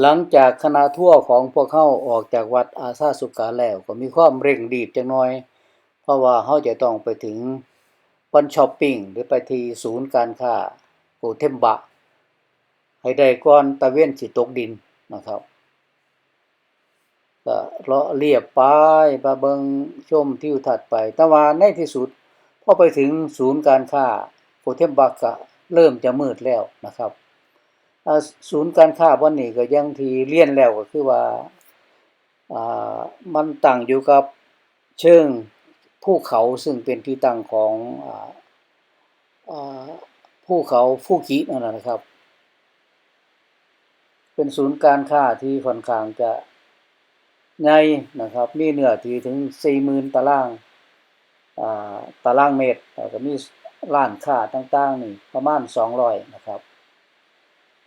หลังจากคณะทั่วของพวกเขาออกจากวัดอาซาสุกาแล้วก็มีความเร่งรีบจักหน่อย เพราะว่าเขาจะต้องไปถึงวันช้อปปิ้งหรือไปที่ศูนย์การค้าโกเทมบะ ให้ได้ก่อนตะเว้นสิตกดินนะครับก็เลาะเรียบไปไปเบิงชมทิวทัศน์ไป แต่ว่าในที่สุดพอไปถึงศูนย์การค้าโกเทมบะก็เริ่มจะมืดแล้วนะครับ ศูนย์การค้าวันนี้ก็ยังที่เรียนแล้วก็คือว่าอ่ามันตั้งอยู่กับเชิงภูเขาซึ่งเป็นที่ตั้งของอ่าอ่าภูเขาฟูจินั่นนะนะครับ เป็นศูนย์การค้าที่ค่อนข้างจะใหญ่นะครับ มีเนื้อที่ถึง 40,000 ตารางอ่าตารางเมตรแล้วก็มีร้านค้าต่างๆนี่ประมาณ 200 นะครับ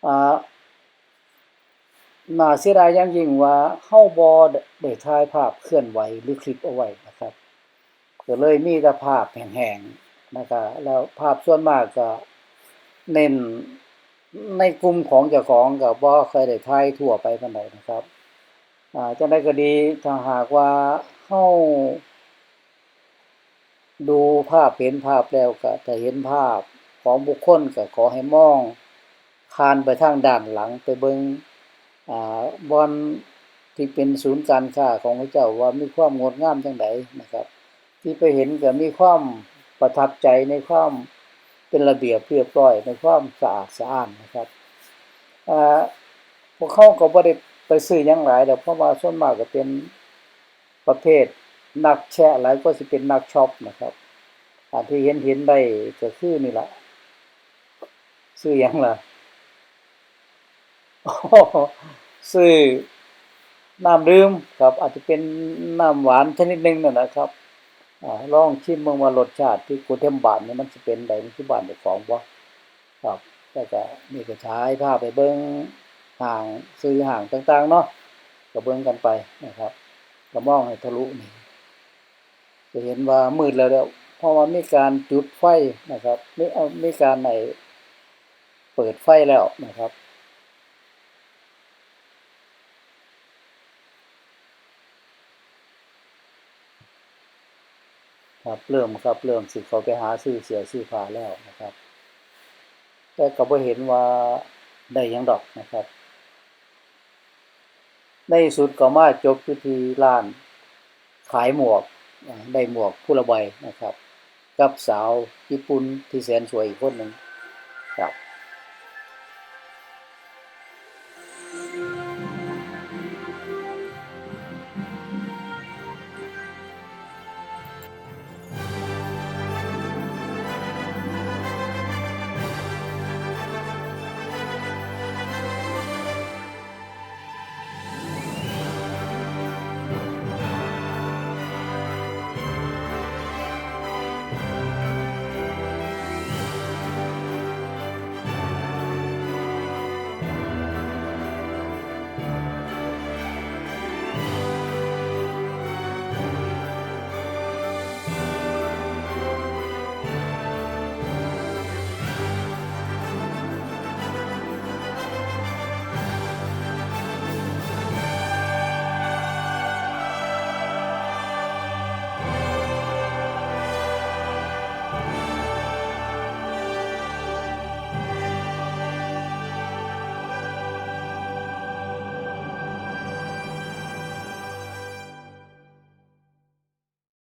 อ่า น่าเสียดายอย่างยิ่งว่าเฮาบ่ได้ถ่ายภาพเคลื่อนไหวหรือคลิปเอาไว้นะครับก็เลยมีแต่ภาพแห้งๆนะครับแล้วภาพส่วนมากก็เน้นในกลุ่มของเจ้าของก็บ่ค่อยได้ถ่ายทั่วไปปานใดนะครับอ่าจังไดก็ดีถ้าหากว่าเฮาดูภาพเห็นภาพแล้วก็ถ้าเห็นภาพของบุคคลก็ขอให้มองผ่านไปทางด้านหลังไปเบิงอ่า บอนที่เป็นศูนย์การค้าของเขาเจ้าว่ามีความงดงามจังไดนะครับ ที่ไปเห็นก็มีความประทับใจในความเป็นระเบียบเรียบร้อยในความสะอาดสะอ้านนะครับพวกเขาก็บ่ได้ไปซื้อยังหลายดอกเพราะว่าส่วนมากก็เป็นประเภทนักแชะหลายก็สิเป็นนักช็อปนะครับอันที่เห็นเห็นได้ก็คือนี่ละซื้อยังล่ะ ซื้อน้ำดื่มครับ อาจจะเป็นน้ำหวานชนิดหนึงนั่นนะครับอลองชิมเบิ่งว่ารสชาติที่กูเทมบานนี่มันสิเป็นไดมันคือบ้านเจ้าของบ่ครับแล้วก็นี่ก็ฉายภาพไปเบิ่งห้างซื้อห้างต่างๆเนาะก็เบิ่งกันไปนะครับก็มองให้ทะลุนี่จะเห็นว่ามืดแล้วแล้วเพราะว่ามีการจุดไฟนะครับไมีเอามีการไอ้เปิดไฟแล้วนะครับ ครับเริ่มครับเริ่มสิเขาไปหาซื้อเสือซื้อผ้าแล้วนะครับ แต่ก็บ่เห็นว่าได้ยังดอกนะครับ ในสุดก็มาจบอยู่ที่ร้านขายหมวกได้หมวกผู้ละใบนะครับ กับสาวญี่ปุ่นที่แสนสวยอีกคนหนึ่งครับ